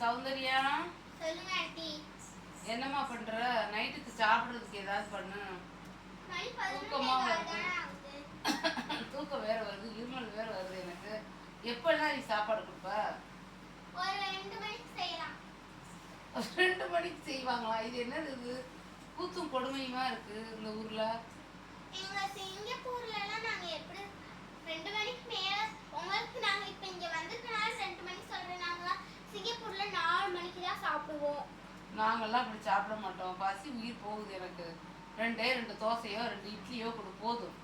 சௌந்தர்யா? சொல்லுங்க ஆண்டி. என்னம்மா பண்ற? நைட்டுக்கு சாப்பிடுறதுக்கு ஏதாவது பண்ணு. மணி தூக்கமா வருது. தூக்கம் வேற வருது இருமல் வேற வருது எனக்கு. எப்பெல்லாம் நீ சாப்பாடு கொடுப்ப? ஒரு ரெண்டு மணிக்கு செய்யலாம். ரெண்டு மணிக்கு செய்வாங்களா? இது என்னது இது? கூத்தும் கொடுமையுமா இருக்கு இந்த ஊர்ல? எங்க சிங்கப்பூர்ல எல்லாம் நாங்க எப்படி ரெண்டு மணிக்கு மேல உங்களுக்கு நாங்க இப்ப இங்க வந்திருக்கனால ரெண்டு மணிக்கு சொல்றேன் நாங்க சிங்கப்பூர்ல நாலு மணிக்கு தான் சாப்பிடுவோம் நாங்கெல்லாம் அப்படி சாப்பிட மாட்டோம். பசி உயிர் போகுது எனக்கு. ரெண்டே ரெண்டு தோசையோ ரெண்டு இட்லியோ கொடு போதும்.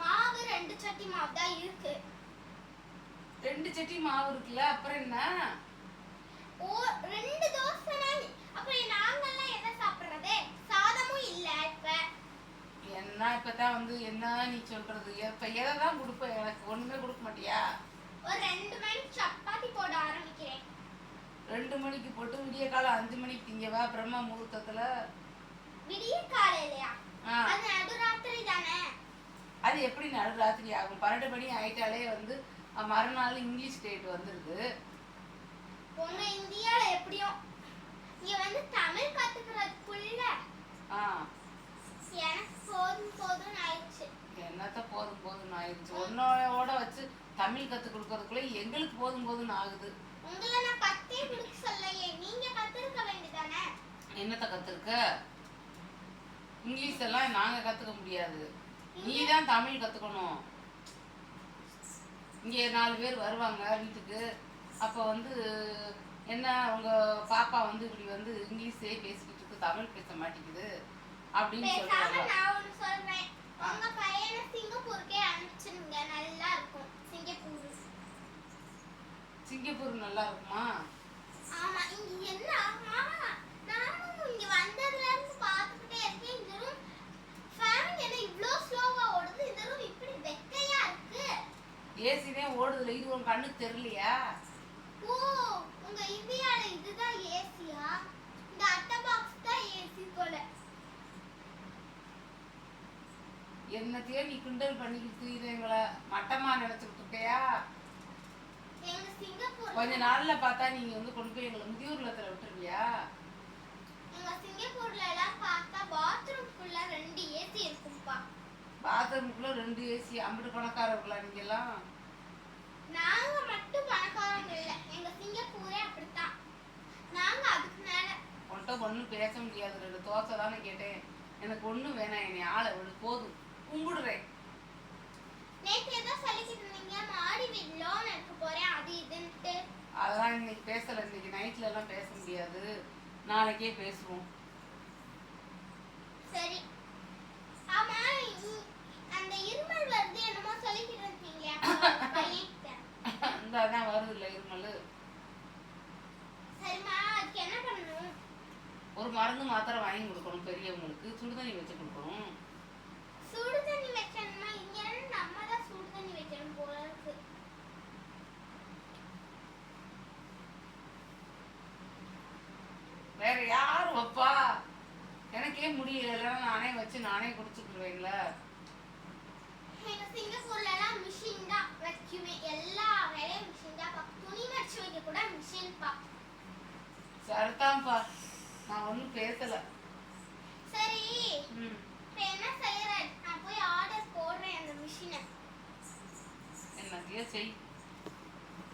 மாவு ரெண்டு சட்டி மாவு தான் இருக்கு. ரெண்டு சட்டி மாவு இருக்குல்ல அப்புறம் என்ன? ஓ ரெண்டு தோசைனா அப்புறம் நாங்கெல்லாம் என்ன சாப்பிடுறது? சாதமும் இல்ல இப்ப. என்ன இப்பதான் வந்து என்ன நீ சொல்றது? இப்ப எதை தான் கொடுப்ப எனக்கு? ஒண்ணுமே கொடுக்க மாட்டியா? ஒரு ரெண்டு மணிக்கு மணிக்கு போட்டு விடிய காலம் அஞ்சு மணிக்கு திங்கவா பிரம்ம முகூர்த்தத்துல. விடிய காலையிலயா. அது நடுராத்திரி தானே? அது எப்படி நடுராத்திரி ஆகும்? பன்னெண்டு மணி ஆயிட்டாலே வந்து மறுநாள் இங்கிலீஷ் டேட் வந்துருது. உங்க இந்தியால எப்படியும் இங்க வந்து தமிழ் கத்துக்கிறதுக்குள்ள எனக்கு போதும் போதும்னு ஆயிடுச்சு. என்னத்த போதும் போதும்னு ஆயிடுச்சு? உன்னோட வச்சு தமிழ் கத்து கொடுக்கறதுக்குள்ள எங்களுக்கு போதும் போதும்னு ஆகுது. உங்களை நான் என்னத்த கத்துருக்க இங்கிலீஷ் எல்லாம் நாங்க கத்துக்க முடியாது. நீ தான் தமிழ் கத்துக்கணும். இங்கே நாலு பேர் வருவாங்க வீட்டுக்கு. அப்போ வந்து என்ன உங்க பாப்பா வந்து இப்படி வந்து இங்கிலீஷே பேசிக்கிட்டு இருக்கு தமிழ் பேச மாட்டேங்குது அப்படின்னு சொல்றேன். உங்க பையனை சிங்கப்பூருக்கே அனுப்பிச்சிருங்க. நல்லா இருக்கும். சிங்கப்பூர். சிங்கப்பூர் நல்லா இருக்குமா? ஆமா இங்க என்ன? ஆமா நானும் இங்க வந்ததுல இருந்து பார்த்துக்கிட்டே இருக்கேன். இந்த ரூம் ஃபேன் என்ன இவ்ளோ ஸ்லோவா ஓடுது? இந்த ரூம் இப்படி வெக்கையா இருக்கு. ஏசி தான் ஓடுதுல. இது உன் கண்ணுக்கு தெரியலையா? ஓ உங்க இந்தியால இதுதான் ஏசியா இந்த அட்டை பாக்ஸ் தான் ஏசி போல. என்னத்தையோ நீ கிண்டல் பண்ணிக்கிட்டு திரியுற எங்களை மட்டமா நினைச்சுக்கிட்டு இருக்கையா? எங்க கொஞ்ச நாள்ல பார்த்தா நீங்க வந்து கொண்டு போய் எங்களை முதியோர் இல்லத்துல விட்டுருவியா? எங்க சிங்கப்பூர்ல எல்லாம் பார்த்தா பாத்ரூம்குள்ள ரெண்டு ஏசி இருக்கும்பா. பாத்ரூமுக்குள்ள ரெண்டு ஏசி அம்பிட்டு பணக்காரர்களா நீங்க எல்லாம் நாங்க மட்டும் பணக்காரங்க இல்ல எங்க சிங்கப்பூரே அப்படித்தான். நாங்க அதுக்கு மேல. உன்கிட்ட ஒண்ணும் பேச முடியாது ரெண்டு தோசை தானே கேட்டேன். எனக்கு ஒண்ணும் வேணாம் என்னை ஆளை விடு போதும். கும்பிடுறேன். நேத்து ஏதோ சொல்லிக்கிட்டு இருந்தீங்க மாடி வீடு லோன் எடுக்க போறேன் அது அதெல்லாம் இன்னைக்கு பேசல இன்னைக்கு நைட்ல எல்லாம் பேச முடியாது. நாளைக்கே பேசுவோம். சரி. ஆமா அந்த இருமல் வருது என்னமோ சொல்லிக்கிட்டு இருந்தீங்களே அப்போ உங்க பையன்கிட்ட. இந்த அதான் வருது இல்லை இருமல். சரிம்மா அதுக்கு என்ன பண்ணணும்? ஒரு மருந்து மாத்திரை வாங்கி கொடுக்கணும் பெரியவங்களுக்கு. சுடுதண்ணி வச்சு கொடுக்கணும் சுடு தண்ணி வைக்கணுமா இங்க இருந்து நம்ம தான் சுடு தண்ணி வைக்கணும் போல இருக்கு வேற வைப்பா எனக்கே முடியல. நானே வச்சு நானே குடிச்சுக்கிடுவேன்ல சிங்கப்பூர்ல எல்லாம் மிஷின் தான் வைக்குமே. எல்லா வேலையும் மிஷின் தான். துணி மடிச்சு வைக்க கூட மிஷின் பா. சரிதான்ப்பா. நான் ஒன்றும் பேசல. சரி. இப்ப என்ன செய்யற? நான் போய் ஆர்டர் போடுறேன் அந்த மிஷினை என்னத்தையோ செய்.